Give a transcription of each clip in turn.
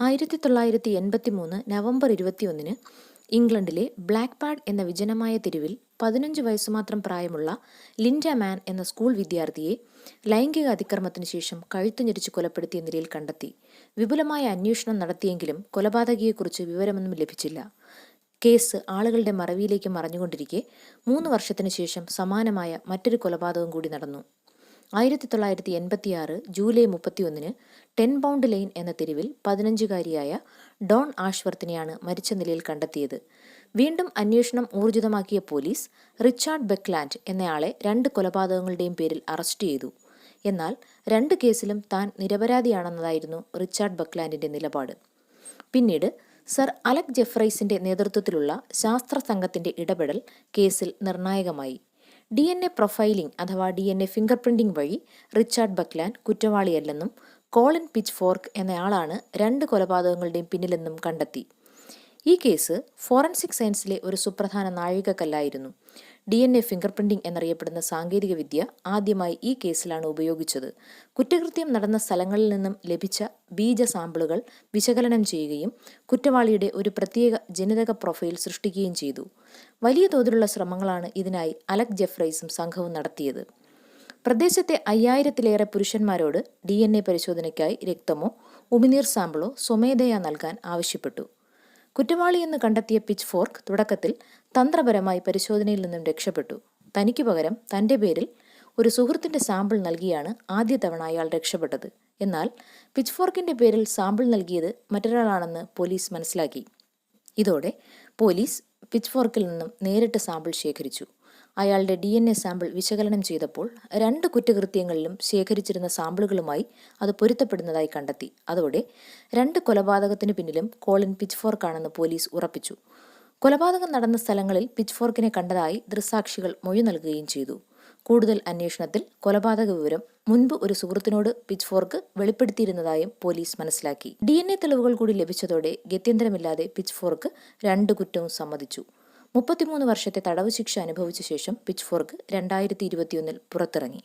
ആയിരത്തി തൊള്ളായിരത്തി എൺപത്തി മൂന്ന് നവംബർ ഇരുപത്തിയൊന്നിന് ഇംഗ്ലണ്ടിലെ ബ്ലാക്ക്പാഡ് എന്ന വിജനമായ തെരുവിൽ പതിനഞ്ച് വയസ്സ് മാത്രം പ്രായമുള്ള ലിൻഡ മാൻ എന്ന സ്കൂൾ വിദ്യാർത്ഥിയെ ലൈംഗിക അതിക്രമത്തിനു ശേഷം കഴുത്തു ഞെരിച്ച് കൊലപ്പെടുത്തിയ നിലയിൽ കണ്ടെത്തി. വിപുലമായ അന്വേഷണം നടത്തിയെങ്കിലും കൊലപാതകിയെക്കുറിച്ച് വിവരമൊന്നും ലഭിച്ചില്ല. കേസ് ആളുകളുടെ മറവിയിലേക്ക് മറഞ്ഞുകൊണ്ടിരിക്കെ മൂന്ന് വർഷത്തിനു ശേഷം സമാനമായ മറ്റൊരു കൊലപാതകം കൂടി നടന്നു. ആയിരത്തി തൊള്ളായിരത്തി എൺപത്തിയാറ് ജൂലൈ മുപ്പത്തിയൊന്നിന് ടെൻ ബൗണ്ട് ലൈൻ എന്ന തെരുവിൽ പതിനഞ്ചുകാരിയായ ഡോൺ ആഷ്വർത്തിനെയാണ് മരിച്ച നിലയിൽ കണ്ടെത്തിയത്. വീണ്ടും അന്വേഷണം ഊർജിതമാക്കിയ പോലീസ് റിച്ചാർഡ് ബെക്ലാൻഡ് എന്നയാളെ രണ്ട് കൊലപാതകങ്ങളുടെയും പേരിൽ അറസ്റ്റ് ചെയ്തു. എന്നാൽ രണ്ട് കേസിലും താൻ നിരപരാധിയാണെന്നതായിരുന്നു റിച്ചാർഡ് ബക്ലാൻഡിന്റെ നിലപാട്. പിന്നീട് സർ അലക് ജെഫ്രൈസിന്റെ നേതൃത്വത്തിലുള്ള ശാസ്ത്ര സംഘത്തിന്റെ ഇടപെടൽ കേസിൽ നിർണായകമായി. ഡി എൻ എ പ്രൊഫൈലിംഗ് അഥവാ D N A finger printing വഴി റിച്ചാർഡ് ബക്ലാൻ കുറ്റവാളിയല്ലെന്നും കോളിൻ പിച്ച് ഫോർക്ക് എന്നയാളാണ് രണ്ട് കൊലപാതകങ്ങളുടെയും പിന്നിലെന്നും കണ്ടെത്തി. ഈ കേസ് ഫോറൻസിക് സയൻസിലെ ഒരു സുപ്രധാന നാഴികക്കല്ലായിരുന്നു. D N A finger printing എന്നറിയപ്പെടുന്ന സാങ്കേതികവിദ്യ ആദ്യമായി ഈ കേസിലാണ് ഉപയോഗിച്ചത്. കുറ്റകൃത്യം നടന്ന സ്ഥലങ്ങളിൽ നിന്നും ലഭിച്ച ബീജ സാമ്പിളുകൾ വിശകലനം ചെയ്യുകയും കുറ്റവാളിയുടെ ഒരു പ്രത്യേക ജനിതക പ്രൊഫൈൽ സൃഷ്ടിക്കുകയും ചെയ്തു. വലിയ തോതിലുള്ള ശ്രമങ്ങളാണ് ഇതിനായി അലക് ജെഫ്രൈസും സംഘവും നടത്തിയത്. പ്രദേശത്തെ അയ്യായിരത്തിലേറെ പുരുഷന്മാരോട് ഡി എൻ എ പരിശോധനയ്ക്കായി രക്തമോ ഉമിനീർ സാമ്പിളോ സ്വമേധയാ നൽകാൻ ആവശ്യപ്പെട്ടു. കുറ്റവാളിയെന്ന് കണ്ടെത്തിയ പിച്ച് ഫോർക്ക് തുടക്കത്തിൽ തന്ത്രപരമായി പരിശോധനയിൽ നിന്നും രക്ഷപ്പെട്ടു. തനിക്കു പകരം തന്റെ പേരിൽ ഒരു സുഹൃത്തിന്റെ സാമ്പിൾ നൽകിയാണ് ആദ്യ തവണ അയാൾ രക്ഷപ്പെട്ടത്. എന്നാൽ പിച്ച്ഫോർക്കിന്റെ പേരിൽ സാമ്പിൾ നൽകിയത് മറ്റൊരാളാണെന്ന് പോലീസ് മനസ്സിലാക്കി. ഇതോടെ പോലീസ് പിച്ച്ഫോർക്കിൽ നിന്നും നേരിട്ട് സാമ്പിൾ ശേഖരിച്ചു. അയാളുടെ ഡി എൻ എ സാമ്പിൾ വിശകലനം ചെയ്തപ്പോൾ രണ്ട് കുറ്റകൃത്യങ്ങളിലും ശേഖരിച്ചിരുന്ന സാമ്പിളുകളുമായി അത് പൊരുത്തപ്പെടുന്നതായി കണ്ടെത്തി. അതോടെ രണ്ട് കൊലപാതകത്തിന് പിന്നിലും കോളിൻ പിച്ച്ഫോർക്കാണെന്ന് പോലീസ് ഉറപ്പിച്ചു. കൊലപാതകം നടന്ന സ്ഥലങ്ങളിൽ പിച്ച്ഫോർക്കിനെ കണ്ടതായി ദൃസാക്ഷികൾ മൊഴി നൽകുകയും ചെയ്തു. കൂടുതൽ അന്വേഷണത്തിൽ കൊലപാതക വിവരം മുൻപ് ഒരു സുഹൃത്തിനോട് പിച്ച്ഫോർക്ക് വെളിപ്പെടുത്തിയിരുന്നതായും പോലീസ് മനസ്സിലാക്കി. ഡി തെളിവുകൾ കൂടി ലഭിച്ചതോടെ ഗത്യന്തരമില്ലാതെ പിച്ച്ഫോർക്ക് രണ്ട് കുറ്റവും സമ്മതിച്ചു. മുപ്പത്തിമൂന്ന് വർഷത്തെ തടവ് ശിക്ഷ അനുഭവിച്ച ശേഷം പിച്ച്ഫോർക്ക് രണ്ടായിരത്തി ഇരുപത്തിയൊന്നിൽ പുറത്തിറങ്ങി.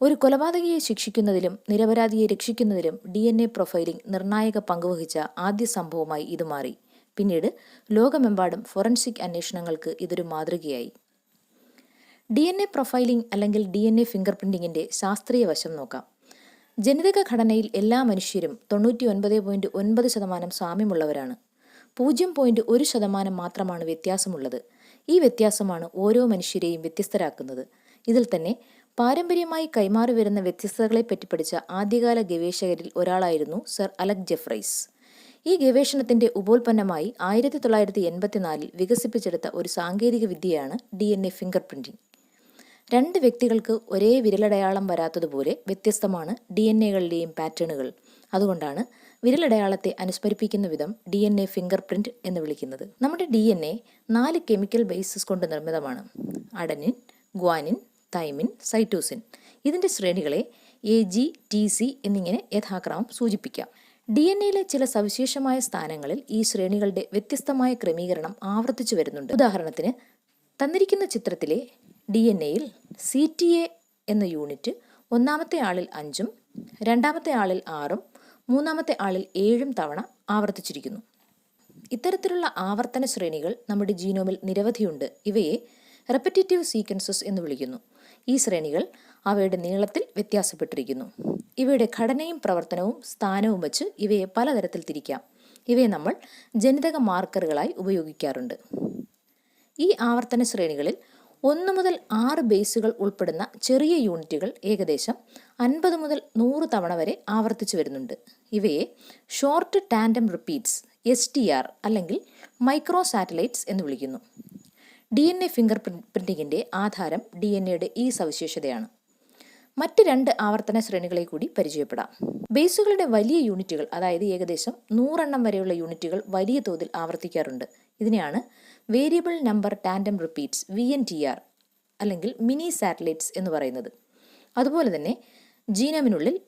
ഒരു കൊലപാതകയെ ശിക്ഷിക്കുന്നതിലും നിരപരാധിയെ രക്ഷിക്കുന്നതിലും ഡി എൻ എ പ്രൊഫൈലിംഗ് നിർണായക പങ്കുവഹിച്ച ആദ്യ സംഭവമായി ഇത് മാറി. പിന്നീട് ലോകമെമ്പാടും ഫോറൻസിക് അന്വേഷണങ്ങൾക്ക് ഇതൊരു മാതൃകയായി. ഡി എൻ എ പ്രൊഫൈലിംഗ് അല്ലെങ്കിൽ ഡി എൻ എ ഫിംഗർ പ്രിന്റിങ്ങിന്റെ ശാസ്ത്രീയ വശം നോക്കാം. ജനിതക ഘടനയിൽ എല്ലാ മനുഷ്യരും തൊണ്ണൂറ്റി ഒൻപത് പോയിന്റ് ഒൻപത് ശതമാനം സാമ്യമുള്ളവരാണ്. പൂജ്യം പോയിന്റ് ഒരു ശതമാനം മാത്രമാണ് വ്യത്യാസമുള്ളത്. ഈ വ്യത്യാസമാണ് ഓരോ മനുഷ്യരെയും വ്യത്യസ്തരാക്കുന്നത്. ഇതിൽ തന്നെ പാരമ്പര്യമായി കൈമാറി വരുന്ന വ്യത്യസ്തതകളെ പറ്റി പഠിച്ച ആദ്യകാല ഗവേഷകരിൽ ഒരാളായിരുന്നു സർ അലക് ജെഫ്രൈസ്. ഈ ഗവേഷണത്തിന്റെ ഉപോൽപ്പന്നമായി ആയിരത്തി തൊള്ളായിരത്തി എൺപത്തിനാലിൽ വികസിപ്പിച്ചെടുത്ത ഒരു സാങ്കേതിക വിദ്യയാണ് D N A finger printing. രണ്ട് വ്യക്തികൾക്ക് ഒരേ വിരലടയാളം വരാത്തതുപോലെ വ്യത്യസ്തമാണ് ഡി എൻ എകളുടെയും പാറ്റേണുകൾ. അതുകൊണ്ടാണ് വിരലടയാളത്തെ അനുസ്മരിപ്പിക്കുന്ന വിധം D N A fingerprint എന്ന് വിളിക്കുന്നത്. നമ്മുടെ ഡി എൻ എ നാല് കെമിക്കൽ ബേസസ് കൊണ്ട് നിർമ്മിതമാണ്. Adenine guanine thymine cytosine. ഇതിന്റെ ശ്രേണികളെ എ ജി ടി സി എന്നിങ്ങനെ യഥാക്രമം സൂചിപ്പിക്കാം. ഡി എൻ എയിലെ ചില സവിശേഷമായ സ്ഥാനങ്ങളിൽ ഈ ശ്രേണികളുടെ വ്യത്യസ്തമായ ക്രമീകരണം ആവർത്തിച്ചു വരുന്നുണ്ട്. ഉദാഹരണത്തിന് തന്നിരിക്കുന്ന ചിത്രത്തിലെ ഡി എൻ എയിൽ സി ടി എ എന്ന യൂണിറ്റ് ഒന്നാമത്തെ ആളിൽ അഞ്ചും രണ്ടാമത്തെ ആളിൽ ആറും മൂന്നാമത്തെ ആളിൽ ഏഴും തവണ ആവർത്തിച്ചിരിക്കുന്നു. ഇത്തരത്തിലുള്ള ആവർത്തന ശ്രേണികൾ നമ്മുടെ ജീനോമിൽ നിരവധിയുണ്ട്. ഇവയെ റെപ്പറ്റേറ്റീവ് സീക്വൻസസ് എന്ന് വിളിക്കുന്നു. ഈ ശ്രേണികൾ അവയുടെ നീളത്തിൽ വ്യത്യാസപ്പെട്ടിരിക്കുന്നു. ഇവയുടെ ഘടനയും പ്രവർത്തനവും സ്ഥാനവും വച്ച് ഇവയെ പലതരത്തിൽ തിരിക്കാം. ഇവയെ നമ്മൾ ജനിതക മാർക്കറുകളായി ഉപയോഗിക്കാറുണ്ട്. ഈ ആവർത്തന ശ്രേണികളിൽ ഒന്ന് മുതൽ ആറ് ബേസുകൾ ഉൾപ്പെടുന്ന ചെറിയ യൂണിറ്റുകൾ ഏകദേശം അൻപത് മുതൽ നൂറ് തവണ വരെ ആവർത്തിച്ചു വരുന്നുണ്ട്. ഇവയെ short tandem repeats S T R അല്ലെങ്കിൽ മൈക്രോ സാറ്റലൈറ്റ്സ് എന്ന് വിളിക്കുന്നു. ഡി എൻ എ ഫിംഗർ പ്രിന്റിങ്ങിന്റെ ആധാരം ഡി എൻ എയുടെ ഈ സവിശേഷതയാണ്. മറ്റ് രണ്ട് ആവർത്തന ശ്രേണികളെ കൂടി പരിചയപ്പെടാം. ബേസുകളുടെ വലിയ യൂണിറ്റുകൾ അതായത് ഏകദേശം നൂറെണ്ണം വരെയുള്ള യൂണിറ്റുകൾ വലിയ തോതിൽ ആവർത്തിക്കാറുണ്ട്. ഇതിനെയാണ് variable number tandem repeats V N T R അല്ലെങ്കിൽ മിനി സാറ്റലൈറ്റ്സ് എന്ന് പറയുന്നത്. അതുപോലെ തന്നെ ജീനമിനുള്ളിൽ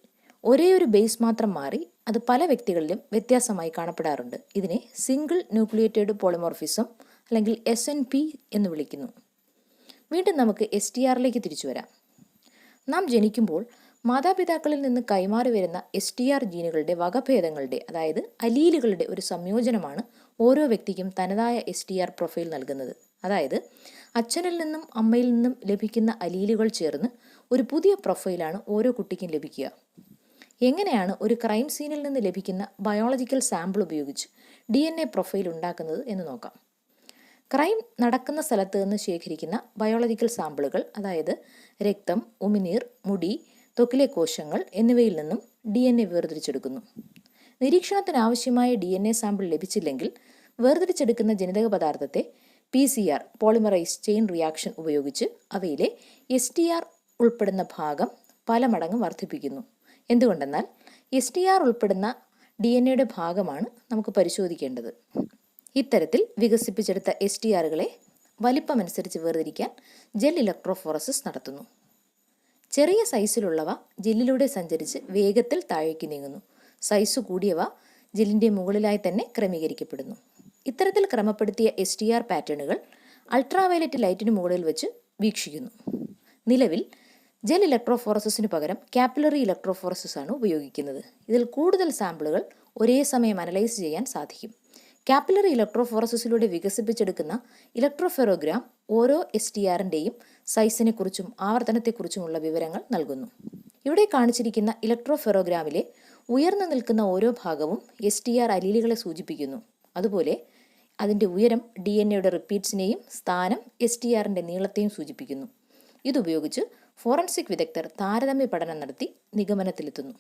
ഒരേ ഒരു ബേസ് മാത്രം മാറി അത് പല വ്യക്തികളിലും വ്യത്യാസമായി കാണപ്പെടാറുണ്ട്. ഇതിനെ സിംഗിൾ ന്യൂക്ലിയേറ്റഡ് പോളിമോർഫിസം അല്ലെങ്കിൽ എസ് എൻ പി എന്ന് വിളിക്കുന്നു. വീണ്ടും നമുക്ക് എസ് ടി ആറിലേക്ക് തിരിച്ചു വരാം. നാം ജനിക്കുമ്പോൾ മാതാപിതാക്കളിൽ നിന്ന് കൈമാറി വരുന്ന എസ് ടി ആർ ജീനുകളുടെ വകഭേദങ്ങളുടെ അതായത് അലീലുകളുടെ ഒരു സംയോജനമാണ് ഓരോ വ്യക്തിക്കും തനതായ എസ് ടി ആർ പ്രൊഫൈൽ നൽകുന്നത്. അതായത് അച്ഛനിൽ നിന്നും അമ്മയിൽ നിന്നും ലഭിക്കുന്ന അലീലുകൾ ചേർന്ന് ഒരു പുതിയ പ്രൊഫൈലാണ് ഓരോ കുട്ടിക്കും ലഭിക്കുക. എങ്ങനെയാണ് ഒരു ക്രൈം സീനിൽ നിന്ന് ലഭിക്കുന്ന ബയോളജിക്കൽ സാമ്പിൾ ഉപയോഗിച്ച് ഡി എൻ എ പ്രൊഫൈൽ ഉണ്ടാക്കുന്നത് എന്ന് നോക്കാം. ക്രൈം നടക്കുന്ന സ്ഥലത്ത് നിന്ന് ശേഖരിക്കുന്ന ബയോളജിക്കൽ സാമ്പിളുകൾ അതായത് രക്തം ഉമിനീർ മുടി തൊക്കിലെ കോശങ്ങൾ എന്നിവയിൽ നിന്നും ഡി എൻ എ വേർതിരിച്ചെടുക്കുന്നു. നിരീക്ഷണത്തിന് ആവശ്യമായ ഡി എൻ എ സാമ്പിൾ ലഭിച്ചില്ലെങ്കിൽ വേർതിരിച്ചെടുക്കുന്ന ജനിതക പദാർത്ഥത്തെ P C R polymerase chain reaction ഉപയോഗിച്ച് അവയിലെ എസ് ടി ആർ ഉൾപ്പെടുന്ന ഭാഗം പല മടങ്ങ് വർദ്ധിപ്പിക്കുന്നു. എന്തുകൊണ്ടെന്നാൽ എസ് ടി ആർ ഉൾപ്പെടുന്ന ഡി എൻ എയുടെ ഭാഗമാണ് നമുക്ക് പരിശോധിക്കേണ്ടത്. ഇത്തരത്തിൽ വികസിപ്പിച്ചെടുത്ത എസ് ടി ആറുകളെ വലിപ്പമനുസരിച്ച് വേർതിരിക്കാൻ ജെൽ ഇലക്ട്രോഫോറസിസ് നടത്തുന്നു. ചെറിയ സൈസിലുള്ളവ ജെല്ലിലൂടെ സഞ്ചരിച്ച് വേഗത്തിൽ താഴേക്ക് നീങ്ങുന്നു. സൈസ് കൂടിയവ ജെല്ലിന്റെ മുകളിലായി തന്നെ ക്രമീകരിക്കപ്പെടുന്നു. ഇത്തരത്തിൽ ക്രമപ്പെടുത്തിയ എസ് ടി ആർ പാറ്റേണുകൾ അൾട്രാവയലറ്റ് ലൈറ്റിന് മുകളിൽ വെച്ച് വീക്ഷിക്കുന്നു. നിലവിൽ ജെൽ ഇലക്ട്രോഫോറസിന് പകരം കാപ്പിലറി ഇലക്ട്രോഫോറസിസ് ആണ് ഉപയോഗിക്കുന്നത്. ഇതിൽ കൂടുതൽ സാമ്പിളുകൾ ഒരേ സമയം അനലൈസ് ചെയ്യാൻ സാധിക്കും. കാപ്പിലറി ഇലക്ട്രോഫോറസിസിലൂടെ വികസിപ്പിച്ചെടുക്കുന്ന ഇലക്ട്രോഫെറോഗ്രാം ഓരോ എസ് ടി ആറിന്റെയും സൈസിനെക്കുറിച്ചും ആവർത്തനത്തെക്കുറിച്ചുമുള്ള വിവരങ്ങൾ നൽകുന്നു. ഇവിടെ കാണിച്ചിരിക്കുന്ന ഇലക്ട്രോഫെറോഗ്രാമിലെ ഉയർന്നു നിൽക്കുന്ന ഓരോ ഭാഗവും എസ് ടി ആർ അലീലുകളെ സൂചിപ്പിക്കുന്നു. അതുപോലെ അതിന്റെ ഉയരം ഡി എൻ എയുടെ റിപ്പീറ്റ്സിനെയും സ്ഥാനം എസ് ടി ആറിന്റെ നീളത്തെയും സൂചിപ്പിക്കുന്നു. ഇതുപയോഗിച്ച് ഫോറൻസിക് വിദഗ്ധർ താരതമ്യ പഠനം നടത്തി നിഗമനത്തിലെത്തുന്നു.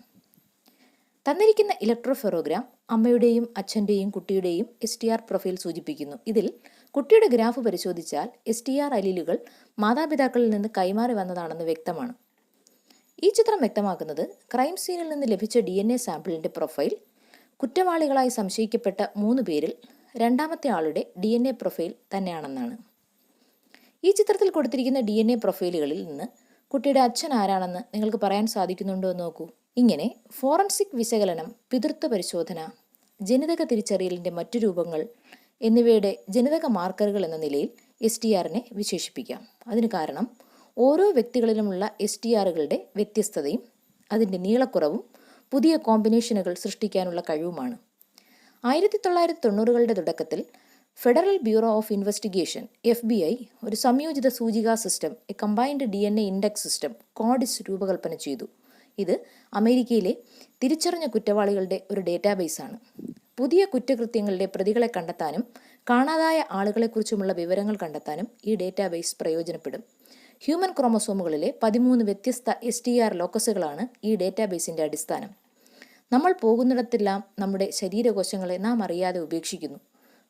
തന്നിരിക്കുന്ന ഇലക്ട്രോഫെറോഗ്രാം അമ്മയുടെയും അച്ഛന്റെയും കുട്ടിയുടെയും എസ് ടി ആർ പ്രൊഫൈൽ സൂചിപ്പിക്കുന്നു. ഇതിൽ കുട്ടിയുടെ ഗ്രാഫ് പരിശോധിച്ചാൽ എസ് ടി ആർ അലീലുകൾ മാതാപിതാക്കളിൽ നിന്ന് കൈമാറി വന്നതാണെന്ന് വ്യക്തമാണ്. ഈ ചിത്രം വ്യക്തമാക്കുന്നത് ക്രൈം സീനിൽ നിന്ന് ലഭിച്ച ഡി എൻ എ സാമ്പിളിന്റെ പ്രൊഫൈൽ കുറ്റവാളികളായി സംശയിക്കപ്പെട്ട മൂന്ന് പേരിൽ രണ്ടാമത്തെ ആളുടെ ഡി എൻ എ പ്രൊഫൈൽ തന്നെയാണെന്നാണ്. ഈ ചിത്രത്തിൽ കൊടുത്തിരിക്കുന്ന ഡി എൻ എ പ്രൊഫൈലുകളിൽ നിന്ന് കുട്ടിയുടെ അച്ഛൻ ആരാണെന്ന് നിങ്ങൾക്ക് പറയാൻ സാധിക്കുന്നുണ്ടോ എന്ന് നോക്കൂ. ഇങ്ങനെ ഫോറൻസിക് വിശകലനം പിതൃത്വ പരിശോധന ജനിതക തിരിച്ചറിയലിന്റെ മറ്റു രൂപങ്ങൾ എന്നിവയുടെ ജനിതക മാർക്കറുകൾ എന്ന നിലയിൽ എസ് ടി ആറിനെ വിശേഷിപ്പിക്കാം. അതിന് കാരണം ഓരോ വ്യക്തികളിലുമുള്ള എസ് ടി ആറുകളുടെ വ്യത്യസ്തതയും അതിന്റെ നീളക്കുറവും പുതിയ കോമ്പിനേഷനുകൾ സൃഷ്ടിക്കാനുള്ള കഴിവുമാണ്. ആയിരത്തി തൊള്ളായിരത്തി തൊണ്ണൂറുകളുടെ തുടക്കത്തിൽ federal bureau of investigation F B I ഒരു സംയോജിത സൂചികാ system a combined D N A index system CODIS രൂപകൽപ്പന ചെയ്തു. ഇത് അമേരിക്കയിലെ തിരിച്ചറിഞ്ഞ കുറ്റവാളികളുടെ ഒരു ഡേറ്റാബേസാണ്. പുതിയ കുറ്റകൃത്യങ്ങളുടെ പ്രതികളെ കണ്ടെത്താനും കാണാതായ ആളുകളെക്കുറിച്ചുമുള്ള വിവരങ്ങൾ കണ്ടെത്താനും ഈ ഡേറ്റാബേസ് പ്രയോജനപ്പെടും. ഹ്യൂമൻ ക്രോമസോമുകളിലെ പതിമൂന്ന് വ്യത്യസ്ത എസ് ടി ആർ ലോക്കസുകളാണ് ഈ ഡേറ്റാബേസിന്റെ അടിസ്ഥാനം. നമ്മൾ പോകുന്നിടത്തെല്ലാം നമ്മുടെ ശരീരകോശങ്ങളെ നാം അറിയാതെ ഉപേക്ഷിക്കുന്നു.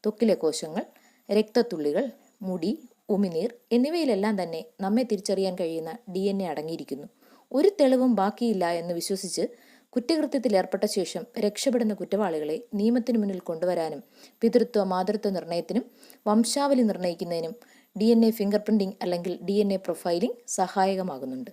തൊക്കിലെ കോശങ്ങൾ രക്തത്തുള്ളികൾ മുടി ഉമിനീർ എന്നിവയിലെല്ലാം തന്നെ നമ്മെ തിരിച്ചറിയാൻ കഴിയുന്ന ഡി അടങ്ങിയിരിക്കുന്നു. ഒരു തെളിവും ബാക്കിയില്ല എന്ന് വിശ്വസിച്ച് കുറ്റകൃത്യത്തിൽ ഏർപ്പെട്ട ശേഷം രക്ഷപ്പെടുന്ന കുറ്റവാളികളെ നിയമത്തിനു മുന്നിൽ കൊണ്ടുവരാനും പിതൃത്വ മാതൃത്വ നിർണയത്തിനും വംശാവലി നിർണയിക്കുന്നതിനും D N A finger printing അല്ലെങ്കിൽ ഡി എൻ എ പ്രൊഫൈലിംഗ് സഹായകമാകുന്നുണ്ട്.